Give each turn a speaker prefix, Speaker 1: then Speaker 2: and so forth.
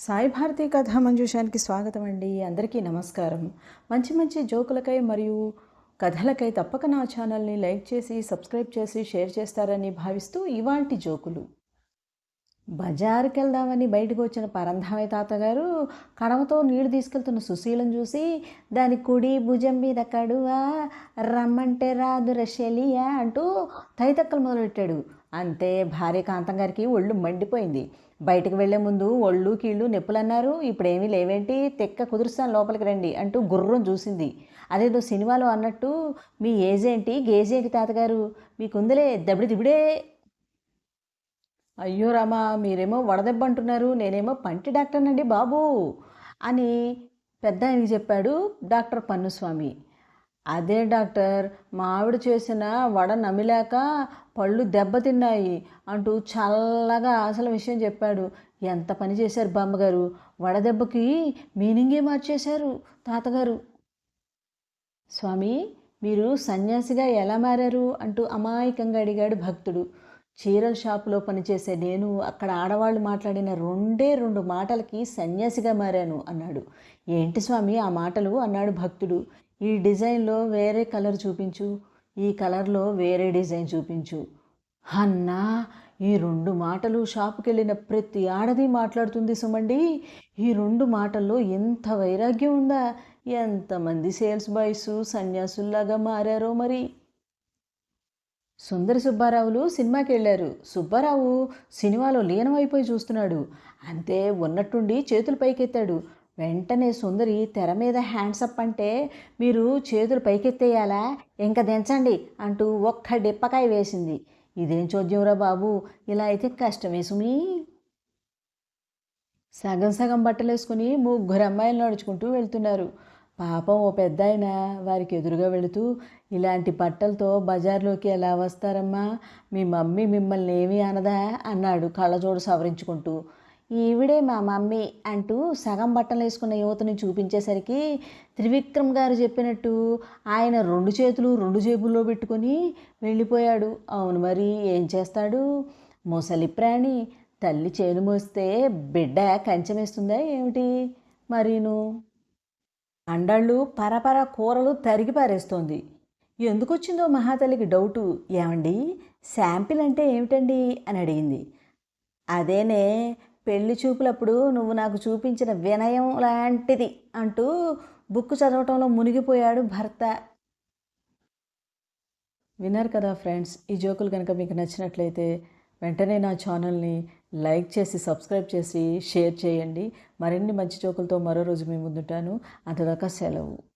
Speaker 1: సాయి భారతి కథ మంజూషానికి స్వాగతం అండి. అందరికీ నమస్కారం. మంచి మంచి జోకులకై మరియు కథలకై తప్పక నా ఛానల్ని లైక్ చేసి సబ్స్క్రైబ్ చేసి షేర్ చేస్తారని భావిస్తూ ఇవాల్టి జోకులు. బజారుకి వెళ్దామని బయటకు వచ్చిన పరంధామయ్య తాతగారు కడమతో నీళ్ళు తీసుకెళ్తున్న సుశీలను చూసి దాని కుడి భుజం మీద కడువా రమ్మంటే రాదు రషెలియా అంటూ తైతక్కలు మొదలుపెట్టాడు అంతే భార్య కాంతం గారికి ఒళ్ళు మండిపోయింది. బయటకు వెళ్ళే ముందు ఒళ్ళు కీళ్ళు నొప్పులన్నారు. ఇప్పుడేమీ లేవేంటి? తెక్క కుదురుస్తాను లోపలికి రండి అంటూ గుర్రం చూసింది. అదేదో సినిమాలో అన్నట్టు మీ ఏజేంటి? గేజేంటి తాతగారు? మీకుందలే దబిడి దిబిడే అయ్యో రామా మీరేమో వడదెబ్బ అంటున్నారు నేనేమో పంటి డాక్టర్నండి బాబు అని పెద్ద ఆయనకి చెప్పాడు డాక్టర్ పన్నుస్వామి. అదే డాక్టర్ మా ఆవిడ చేసిన వడ నమిలాక పళ్ళు దెబ్బతిన్నాయి అంటూ చల్లగా అసలు విషయం చెప్పాడు. ఎంత పని చేశారు బామ్మగారు వడదెబ్బకి మీనింగే మార్చేశారు తాతగారు? స్వామి మీరు సన్యాసిగా ఎలా మారారు అంటూ అమాయకంగా అడిగాడు భక్తుడు. చీరల షాపులో పనిచేసే నేను అక్కడ ఆడవాళ్ళు మాట్లాడిన రెండే రెండు మాటలకి సన్యాసిగా మారాను అన్నాడు. ఏంటి స్వామి ఆ మాటలు? అన్నాడు భక్తుడు. ఈ డిజైన్లో వేరే కలర్ చూపించు. ఈ కలర్లో వేరే డిజైన్ చూపించు. అన్నా ఈ రెండు మాటలు షాపుకి వెళ్ళిన ప్రతి ఆడది మాట్లాడుతుంది సుమండి. ఈ రెండు మాటల్లో ఎంత వైరాగ్యం ఉందా? ఎంతమంది సేల్స్ బాయ్స్ సన్యాసుల్లాగా మారారో మరి? సుందరి సుబ్బారావులు సినిమాకి వెళ్ళారు సుబ్బారావు సినిమాలో లీనమైపోయి చూస్తున్నాడు. అంతే ఉన్నట్టుండి చేతులు పైకెత్తాడు. వెంటనే సుందరి తెర మీద హ్యాండ్సప్ అంటే మీరు చేతులు పైకెత్తేయాలా? ఇంకా దించండి అంటూ ఒక్క డిప్పకాయ వేసింది. ఇదేం చోద్యంరా బాబు? ఇలా అయితే కష్టమే సుమి. సగం సగం బట్టలు వేసుకుని ముగ్గురు అమ్మాయిలు నడుచుకుంటూ వెళ్తున్నారు. పాపం ఓ పెద్ద ఆయన వారికి ఎదురుగా వెళుతూ ఇలాంటి బట్టలతో బజార్లోకి ఎలా వస్తారమ్మా? మీ మమ్మీ మిమ్మల్ని ఏమీ అనదా? అన్నాడు కళ్ళజోడు సవరించుకుంటూ. ఈవిడే మా మమ్మీ అంటూ సగం బట్టలు వేసుకున్న యువతని చూపించేసరికి త్రివిక్రమ్ గారు చెప్పినట్టు ఆయన రెండు చేతులు రెండు జేబుల్లో పెట్టుకొని వెళ్ళిపోయాడు. అవును మరి ఏం చేస్తాడు? ముసలి ప్రాణి తల్లి చేను మోస్తే బిడ్డ కంచెమేస్తుందా ఏమిటి మరీను? అండళ్ళు పరపర కూరలు తరిగి పారేస్తోంది. ఎందుకొచ్చిందో మహాతల్లికి డౌటు. ఏమండి? శాంపిల్ అంటే ఏమిటండి? అని అడిగింది. అదేనే పెళ్ళి చూపులప్పుడు నువ్వు నాకు చూపించిన వినయం లాంటిది అంటూ బుక్ చదవటంలో మునిగిపోయాడు భర్త. విన్నారు కదా ఫ్రెండ్స్ ఈ జోకులు కనుక మీకు నచ్చినట్లయితే వెంటనే నా ఛానల్ని లైక్ చేసి సబ్స్క్రైబ్ చేసి షేర్ చేయండి. మరిన్ని మంచి జోకులతో మరో రోజు మీ ముందుంటాను. అంతదాకా సెలవు.